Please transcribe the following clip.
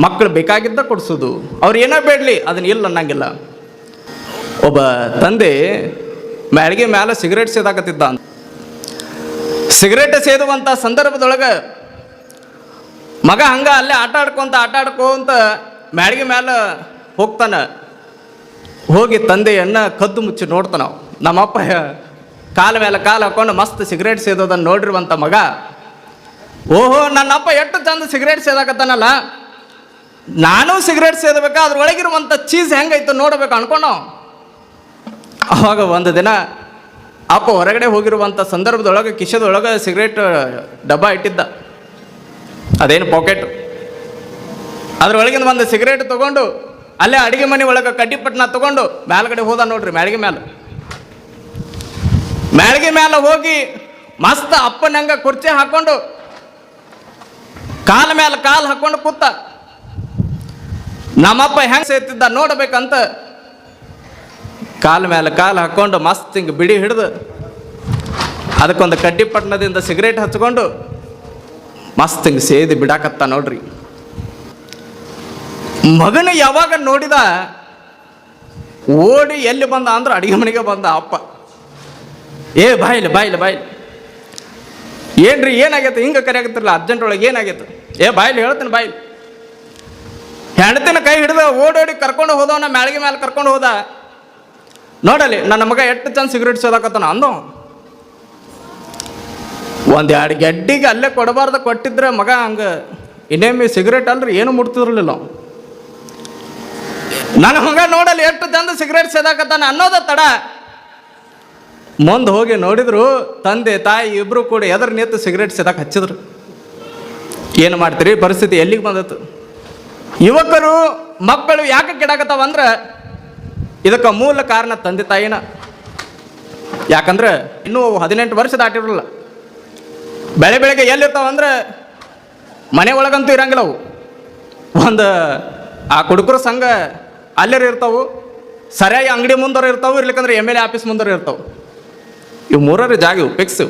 ಮಕ್ಕಳು ಬೇಕಾಗಿದ್ದ ಕೊಡಿಸೋದು. ಅವ್ರು ಏನೋ ಬೇಡಲಿ, ಅದನ್ನ ಇಲ್ಲ ಅನ್ನಂಗಿಲ್ಲ. ಒಬ್ಬ ತಂದೆ ಮ್ಯಾಳಿಗೆ ಮ್ಯಾಲೆ ಸಿಗರೇಟ್ ಸೇದಾಕತ್ತಿದ್ದ. ಅಂತ ಸಿಗರೇಟ್ ಸೇದುವಂಥ ಸಂದರ್ಭದೊಳಗೆ ಮಗ ಹಂಗೆ ಅಲ್ಲೇ ಆಟ ಆಡ್ಕೊಂತ ಆಟ ಆಡ್ಕೊಂತ ಮ್ಯಾಳಿಗೆ ಮ್ಯಾಲೆ ಹೋಗ್ತಾನೆ. ಹೋಗಿ ತಂದೆಯನ್ನು ಕದ್ದು ಮುಚ್ಚಿ ನೋಡ್ತಾನೆ. ನಮ್ಮಪ್ಪ ಕಾಲ ಮೇಲೆ ಕಾಲು ಹಾಕೊಂಡು ಮಸ್ತ್ ಸಿಗರೇಟ್ ಸೇದೋದನ್ನು ನೋಡಿರುವಂಥ ಮಗ, ಓಹೋ, ನನ್ನಪ್ಪ ಎಷ್ಟು ಚಂದ ಸಿಗರೇಟ್ ಸೇದಾಕತ್ತಾನಲ್ಲ. ನಾನು ಸಿಗರೇಟ್ ಸೇದಬೇಕಾ? ಅದ್ರೊಳಗಿರುವಂಥ ಚೀಸ್ ಹೆಂಗೈತೆ ನೋಡಬೇಕು ಅನ್ಕೊಂಡು? ಅವಾಗ ಒಂದು ದಿನ ಅಪ್ಪ ಹೊರಗಡೆ ಹೋಗಿರುವಂಥ ಸಂದರ್ಭದೊಳಗೆ, ಕಿಶದೊಳಗೆ ಸಿಗರೇಟ್ ಡಬ್ಬ ಇಟ್ಟಿದ್ದ. ಅದೇನು ಪಾಕೆಟ್ ಅದ್ರೊಳಗಿಂದ ಒಂದು ಸಿಗರೇಟ್ ತಗೊಂಡು, ಅಲ್ಲೇ ಅಡಿಗೆ ಮನೆ ಒಳಗೆ ಕಡ್ಡಿಪಟ್ಟಣ ತಗೊಂಡು, ಮೇಲ್ಗಡೆ ಹೋದ ನೋಡ್ರಿ ಮ್ಯಾಳಿಗೆ ಮ್ಯಾಲ. ಮ್ಯಾಳಿಗೆ ಮ್ಯಾಲ ಹೋಗಿ ಮಸ್ತ್ ಅಪ್ಪನಂಗ ಕುರ್ಚಿ ಹಾಕೊಂಡು, ಕಾಲ ಮ್ಯಾಲ ಕಾಲು ಹಾಕೊಂಡು ಕೂತ. ನಮ್ಮಪ್ಪ ಹೆಂಗೆ ಸೇರ್ತಿದ್ದ ನೋಡ್ಬೇಕಂತ ಕಾಲ ಮೇಲೆ ಕಾಲು ಹಾಕೊಂಡು ಮಸ್ತ್ ಹಿಂಗೆ ಬಿಡಿ ಹಿಡಿದು ಅದಕ್ಕೊಂದು ಕಡ್ಡಿ ಪಟ್ಟಣದಿಂದ ಸಿಗರೇಟ್ ಹಚ್ಕೊಂಡು ಮಸ್ತ್ ಹಿಂಗೆ ಸೇದಿ ಬಿಡಾಕತ್ತ ನೋಡ್ರಿ. ಮಗನ ಯಾವಾಗ ನೋಡಿದ ಓಡಿ ಎಲ್ಲಿ ಬಂದ ಅಂದ್ರೆ ಅಡಿಗೆ ಮನೆಗೆ ಬಂದ ಅಪ್ಪ. ಏ, ಬಾಯಿಲಿ ಬಾಯಿಲಿ ಬಾಯಿಲಿ. ಏನ್ರಿ, ಏನಾಗೈತೆ? ಹಿಂಗೆ ಕರೆಯಾಗತ್ತಿರಲ್ಲ ಅರ್ಜೆಂಟ್ ಒಳಗೆ ಏನಾಗೈತೆ? ಏ, ಬಾಯಿಲಿ ಹೇಳ್ತೀನಿ, ಬಾಯಿಲಿ. ಹೆಣ್ತಿನ ಕೈ ಹಿಡಿದು ಓಡೋಡಿ ಕರ್ಕೊಂಡು ಹೋದವನ ಮ್ಯಾಳಿಗೆ ಮ್ಯಾಲೆ ಕರ್ಕೊಂಡು ಹೋದ. ನೋಡಲಿ, ನನ್ನ ಮಗ ಎಷ್ಟು ಚಂದ ಸಿಗರೇಟ್ ಸೇದಾಕತ್ತಾನ ಅಂದು ಒಂದು ಎರಡು ಗೆಡ್ಡಿಗೆ ಅಲ್ಲೇ ಕೊಡಬಾರ್ದು ಕೊಟ್ಟಿದ್ರೆ ಮಗ ಹಂಗೆ. ಇನ್ನೇಮಿ ಸಿಗರೇಟ್ ಅಲ್ರಿ, ಏನು ಮುಟ್ತಿರ್ಲಿಲ್ಲ. ನನ್ನ ಮಗ ನೋಡಲಿ ಎಷ್ಟು ಚಂದ ಸಿಗರೇಟ್ ಸೇದಾಕತ್ತಾನ ಅನ್ನೋದ ತಡ. ಮುಂದೆ ಹೋಗಿ ನೋಡಿದ್ರು ತಂದೆ, ತಾಯಿ ಇಬ್ಬರು ಕೂಡ ಎದ್ರ ನಿಂತು ಸಿಗರೇಟ್ ಸೇದಾಕ ಹಚ್ಚಿದ್ರು. ಏನು ಮಾಡ್ತೀರಿ? ಪರಿಸ್ಥಿತಿ ಎಲ್ಲಿಗೆ ಬಂದತ್ತು ಯುವಕರು ಮಕ್ಕಳು ಯಾಕೆ ಕೆಡಾಕತ್ತಾವ ಅಂದ್ರೆ ಇದಕ್ಕೆ ಮೂಲ ಕಾರಣ ತಂದೆ ತಾಯಿನ. ಯಾಕಂದ್ರೆ ಇನ್ನೂ ಹದಿನೆಂಟು ವರ್ಷ ದಾಟಿರಲ್ಲ. ಬೆಳೆ ಬೆಳಗ್ಗೆ ಎಲ್ಲಿರ್ತಾವ ಅಂದ್ರೆ ಮನೆ ಒಳಗಂತೂ ಇರಂಗಿಲ್ಲ ಅವು. ಒಂದು ಆ ಕುಡುಕರ ಸಂಘ ಅಲ್ಲರ ಇರ್ತಾವು, ಸರಿಯಾಗಿ ಅಂಗಡಿ ಮುಂದರ ಇರ್ತಾವು, ಇರ್ಲಿಕ್ಕಂದ್ರೆ ಎಂ ಎಲ್ ಎ ಆಫೀಸ್ ಮುಂದರ ಇರ್ತಾವೆ. ಇವು ಮೂರರ ಜಾಗ ಇವು ಫಿಕ್ಸ್